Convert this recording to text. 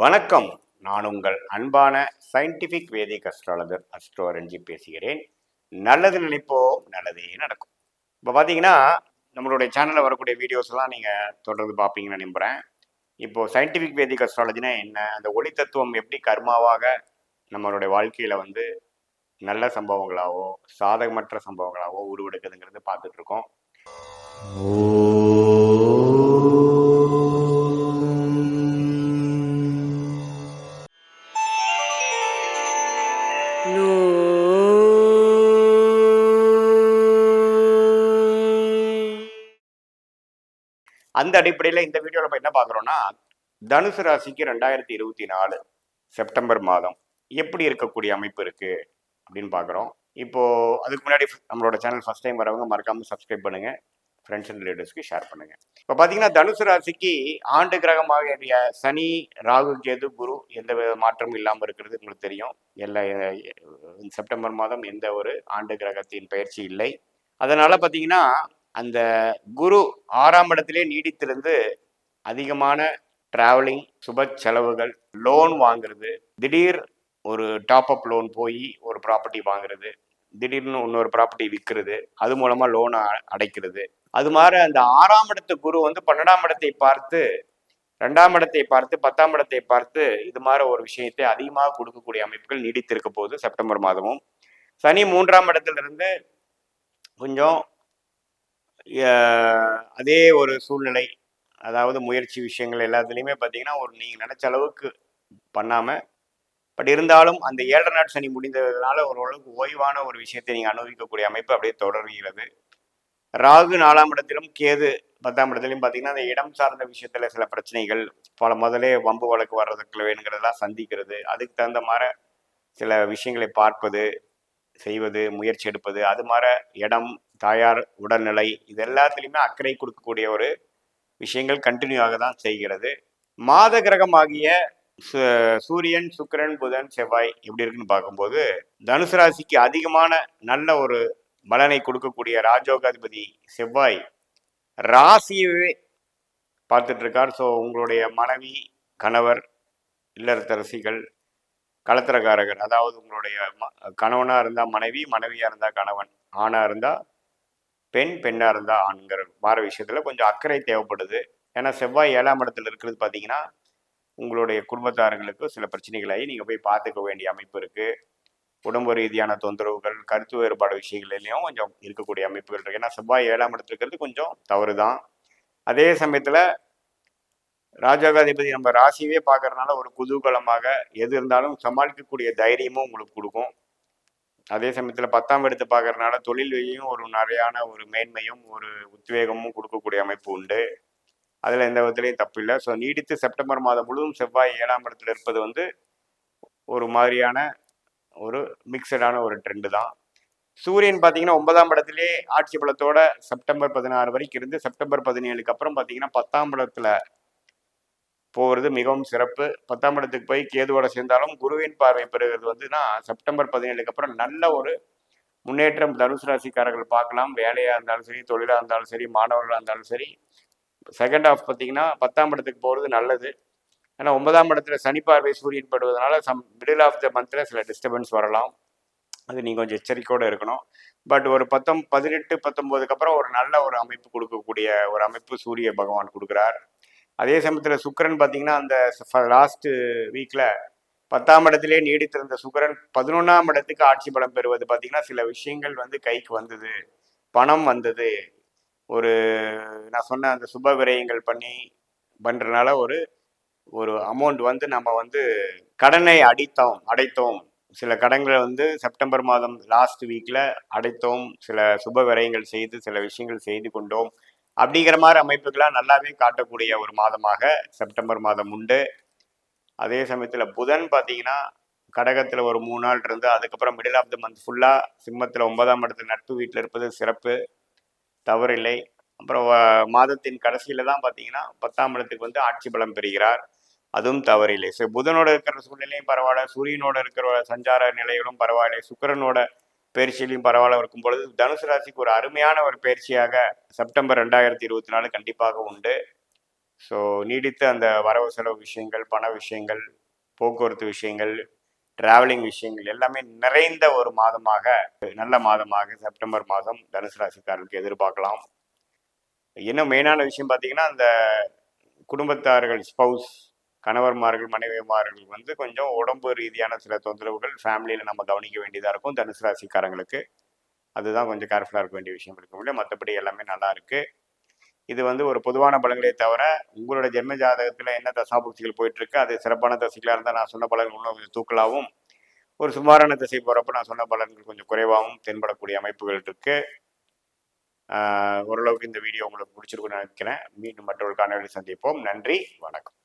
வணக்கம். நான் உங்கள் அன்பான scientific Vedic astrologer astro Ranji பேசுகிறேன். நல்லது நினைப்போம் நல்லதே நடக்கும். இப்போ பார்த்தீங்கன்னா நம்மளுடைய சேனலில் வரக்கூடிய வீடியோஸ்லாம் நீங்கள் தொடர்ந்து பார்ப்பீங்கன்னு நினைக்கிறேன் இப்போ சயின்டிஃபிக் வேதிக் அஸ்ட்ராலஜினா என்ன? அந்த ஒளி தத்துவம் எப்படி கர்மாவாக நம்மளுடைய வாழ்க்கையில் வந்து நல்ல சம்பவங்களாவோ சாதகமற்ற சம்பவங்களாவோ உருவெடுக்குதுங்கிறது பார்த்துட்டு அந்த அடிப்படையில் இந்த வீடியோவில் நம்ம என்ன பார்க்குறோன்னா தனுசு ராசிக்கு ரெண்டாயிரத்தி இருபத்தி நாலு செப்டம்பர் மாதம் எப்படி இருக்கக்கூடிய அமைப்பு இருக்குது அப்படின்னு பார்க்குறோம். இப்போது அதுக்கு முன்னாடி நம்மளோட சேனல் ஃபஸ்ட் டைம் வரவங்க மறக்காமல் சப்ஸ்கிரைப் பண்ணுங்கள் ஃப்ரெண்ட்ஸ் அண்ட் ரிலேட்டிவ்ஸ்க்கு ஷேர் பண்ணுங்கள் இப்போ பார்த்தீங்கன்னா தனுசு ராசிக்கு ஆண்டு கிரகமாக சனி ராகு கேது குரு எந்த வித மாற்றமும் இல்லாமல் இருக்கிறது உங்களுக்கு தெரியும். எல்லா செப்டம்பர் மாதம் எந்த ஒரு ஆண்டு கிரகத்தின் பயிற்சி இல்லை. அதனால் பார்த்தீங்கன்னா அந்த குரு ஆறாம் இடத்திலே நீடித்திருந்து அதிகமான டிராவலிங் சுப செலவுகள் லோன் வாங்குறது திடீர் ஒரு டாப் அப் லோன் போய் ஒரு ப்ராப்பர்ட்டி வாங்குறது திடீர்னு இன்னொரு ப்ராப்பர்ட்டி விற்கிறது அது மூலமா லோனை அடைக்கிறது. அது மாதிரி அந்த ஆறாம் இடத்து குரு வந்து பன்னெண்டாம் இடத்தை பார்த்து ரெண்டாம் இடத்தை பார்த்து பத்தாம் இடத்தை பார்த்து இது மாதிரி ஒரு விஷயத்தை அதிகமாக கொடுக்கக்கூடிய அமைப்புகள் நீடித்திருக்க போகுது செப்டம்பர் மாதமும். சனி மூன்றாம் இடத்திலிருந்து கொஞ்சம் அதே ஒரு சூழ்நிலை. அதாவது முயற்சி விஷயங்கள் எல்லாத்துலேயுமே பார்த்தீங்கன்னா ஒரு நீங்கள் நினச்ச அளவுக்கு பண்ணாமல் பட் இருந்தாலும் அந்த ஏழரை நாட் சனி முடிந்ததுனால ஓரளவுக்கு ஓய்வான ஒரு விஷயத்தை நீங்கள் அனுபவிக்கக்கூடிய அமைப்பு அப்படியே தொடர்கிறது. ராகு நாலாம் இடத்திலும் கேது பத்தாம் இடத்துலையும் பார்த்தீங்கன்னா அந்த இடம் சார்ந்த விஷயத்தில் சில பிரச்சனைகள் பல முதலே வம்பு வழக்கு வர்றதுக்கு வேணுங்கிறதெல்லாம் சந்திக்கிறது அதுக்கு தகுந்த மாதிரி சில விஷயங்களை பார்ப்பது செய்வது முயற்சி எடுப்பது அது மாதிரி இடம் தாயார் உடல்நிலை இது எல்லாத்துலேயுமே அக்கறை கொடுக்கக்கூடிய ஒரு விஷயங்கள் கண்டினியூவாக தான் செய்கிறது. மாத கிரகமாகிய சு- சூரியன் சுக்கிரன் புதன் செவ்வாய் எப்படி இருக்குன்னு பார்க்கும்போது தனுசு ராசிக்கு அதிகமான நல்ல ஒரு பலனை கொடுக்கக்கூடிய ராஜோகாதிபதி செவ்வாய் ராசியவே பார்த்துட்ருக்கார் ஸோ உங்களுடைய மனைவி கணவர் இல்லறத்தரசிகள் கலத்திரக்காரகர் அதாவது உங்களுடைய ம- இருந்தால் மனைவி மனைவியாக இருந்தால் கணவன் ஆணாக இருந்தால் பெண் பெண்ணாக இருந்தால் ஆண்கிற மாற விஷயத்தில் கொஞ்சம் அக்கறை தேவைப்படுது. ஏன்னா செவ்வாய் ஏழாம் இடத்துல இருக்கிறது பார்த்தீங்கன்னா உங்களுடைய குடும்பத்தார்களுக்கு சில பிரச்சனைகளாகி நீங்கள் போய் பார்த்துக்க வேண்டிய அமைப்பு இருக்குது உடம்பு ரீதியான தொந்தரவுகள் கருத்து வேறுபாடு விஷயங்கள்லையும் கொஞ்சம் இருக்கக்கூடிய அமைப்புகள் இருக்குது ஏன்னா செவ்வாய் ஏழாம் இடத்துல இருக்கிறது கொஞ்சம் தவறு தான் அதே சமயத்தில் ராஜகாதிபதி நம்ம ராசியவே பார்க்கறதுனால ஒரு குதூகலமாக எது இருந்தாலும் சமாளிக்கக்கூடிய தைரியமும் உங்களுக்கு கொடுக்கும். அதே சமயத்தில் பத்தாம் எடுத்து பார்க்கறதுனால தொழிலையும் ஒரு நிறையான ஒரு மேன்மையும் ஒரு உத்வேகமும் கொடுக்கக்கூடிய அமைப்பு உண்டு. அதில் எந்த விதத்துலையும் தப்பு இல்லை. ஸோ நீடித்து செப்டம்பர் மாதம் முழுவதும் செவ்வாய் ஏழாம் இடத்துல இருப்பது வந்து ஒரு மாதிரியான ஒரு மிக்சடான ஒரு ட்ரெண்டு தான். சூரியன் பார்த்தீங்கன்னா ஒன்பதாம் இடத்திலே ஆட்சி பலத்தோட செப்டம்பர் பதினாறு வரைக்கும் இருந்து செப்டம்பர் பதினேழுக்கு அப்புறம் பார்த்தீங்கன்னா பத்தாம் இடத்துல போகிறது மிகவும் சிறப்பு. பத்தாம் இடத்துக்கு போய் கேதுவோட சேர்ந்தாலும் குருவின் பார்வை பெறுகிறது வந்துன்னா செப்டம்பர் பதினேழுக்கு அப்புறம் நல்ல ஒரு முன்னேற்றம் தனுசு ராசிக்காரர்கள் பார்க்கலாம். வேலையாக இருந்தாலும் சரி தொழிலாக இருந்தாலும் சரி மாணவர்களாக இருந்தாலும் சரி. செகண்ட் ஹாஃப் பார்த்தீங்கன்னா பத்தாம் இடத்துக்கு போகிறது நல்லது. ஏன்னா ஒன்பதாம் இடத்துல சனி பார்வை சூரியன் படுவதனால சம் மிடில் ஆஃப் த மந்தில் சில டிஸ்டர்பன்ஸ் வரலாம். அது நீங்கள் கொஞ்சம் எச்சரிக்கையோடு இருக்கணும். பட் ஒரு பத்தொம் பதினெட்டு பத்தொம்போதுக்கு அப்புறம் ஒரு நல்ல ஒரு அமைப்பு கொடுக்கக்கூடிய ஒரு அமைப்பு சூரிய பகவான் கொடுக்குறார். அதே சமயத்தில் சுக்கரன் பார்த்தீங்கன்னா அந்த லாஸ்ட் வீக்கில் பத்தாம் இடத்திலே நீடித்திருந்த சுக்கரன் பதினொன்றாம் இடத்துக்கு ஆட்சி பலம் பெறுவது பார்த்தீங்கன்னா சில விஷயங்கள் வந்து கைக்கு வந்தது. பணம் வந்தது. ஒரு நான் சொன்ன அந்த சுப விரயங்கள் பண்ணி பண்ணுறனால ஒரு ஒரு அமௌண்ட் வந்து நம்ம வந்து கடனை அடித்தோம் அடைத்தோம். சில கடன்களை வந்து செப்டம்பர் மாதம் லாஸ்ட் வீக்கில் அடைத்தோம். சில சுப விரயங்கள் செய்து சில விஷயங்கள் செய்து கொண்டோம். அப்படிங்கிற மாதிரி அமைப்புகளாக நல்லாவே காட்டக்கூடிய ஒரு மாதமாக செப்டம்பர் மாதம் உண்டு. அதே சமயத்தில் புதன் பார்த்தீங்கன்னா கடகத்தில் ஒரு மூணு நாள் இருந்து அதுக்கப்புறம் மிடில் ஆஃப் த மந்த் ஃபுல்லாக சிம்மத்தில் ஒன்பதாம் இடத்துல நட்பு வீட்டில் இருப்பது சிறப்பு தவறில்லை. அப்புறம் மாதத்தின் கடைசியில் தான் பார்த்தீங்கன்னா பத்தாம் இடத்துக்கு வந்து ஆட்சி பலம் பெறுகிறார். அதுவும் தவறில்லை. ஸோ புதனோட இருக்கிற சூழ்நிலையும் பரவாயில்ல சூரியனோட இருக்கிற சஞ்சார நிலைகளும் பரவாயில்லை. சுக்கரனோட பயிற்சியிலையும் பரவாயில்ல இருக்கும் பொழுது தனுசு ராசிக்கு ஒரு அருமையான ஒரு பயிற்சியாக செப்டம்பர் ரெண்டாயிரத்தி இருபத்தி நாலு கண்டிப்பாக உண்டு. ஸோ நீடித்த அந்த வரவு செலவு விஷயங்கள் பண விஷயங்கள் போக்குவரத்து விஷயங்கள் டிராவலிங் விஷயங்கள் எல்லாமே நிறைந்த ஒரு மாதமாக நல்ல மாதமாக செப்டம்பர் மாதம் தனுசு ராசிக்காரர்களுக்கு எதிர்பார்க்கலாம். இன்னும் மெயினான விஷயம் பார்த்தீங்கன்னா அந்த குடும்பத்தார்கள் ஸ்பௌஸ் கணவர்மார்கள் மனைவிமார்கள் வந்து கொஞ்சம் உடம்பு ரீதியான சில தொந்தரவுகள் ஃபேமிலியில் நம்ம கவனிக்க வேண்டியதாக இருக்கும். தனுசு ராசிக்காரங்களுக்கு அதுதான் கொஞ்சம் கேர்ஃபுல்லாக இருக்க வேண்டிய விஷயம் இருக்க முடியும் மற்றபடி எல்லாமே நல்லா இருக்குது இது வந்து ஒரு பொதுவான பலன்களே தவிர உங்களோட ஜென்ம ஜாதகத்தில் என்ன தசாபுக்திகள் போயிட்டுருக்கு அது சிறப்பான தசைகளாக இருந்தால் நான் சொன்ன பலன்கள் இன்னும் கொஞ்சம் தூக்கலாகவும் ஒரு சுமாரான திசை போகிறப்ப நான் சொன்ன பலன்கள் கொஞ்சம் குறைவாகவும் தென்படக்கூடிய அமைப்புகள் இருக்குது ஓரளவுக்கு இந்த வீடியோ உங்களுக்கு பிடிச்சிருக்குன்னு நினைக்கிறேன். மீண்டும் மற்றொரு காணொலி சந்திப்போம். நன்றி வணக்கம்.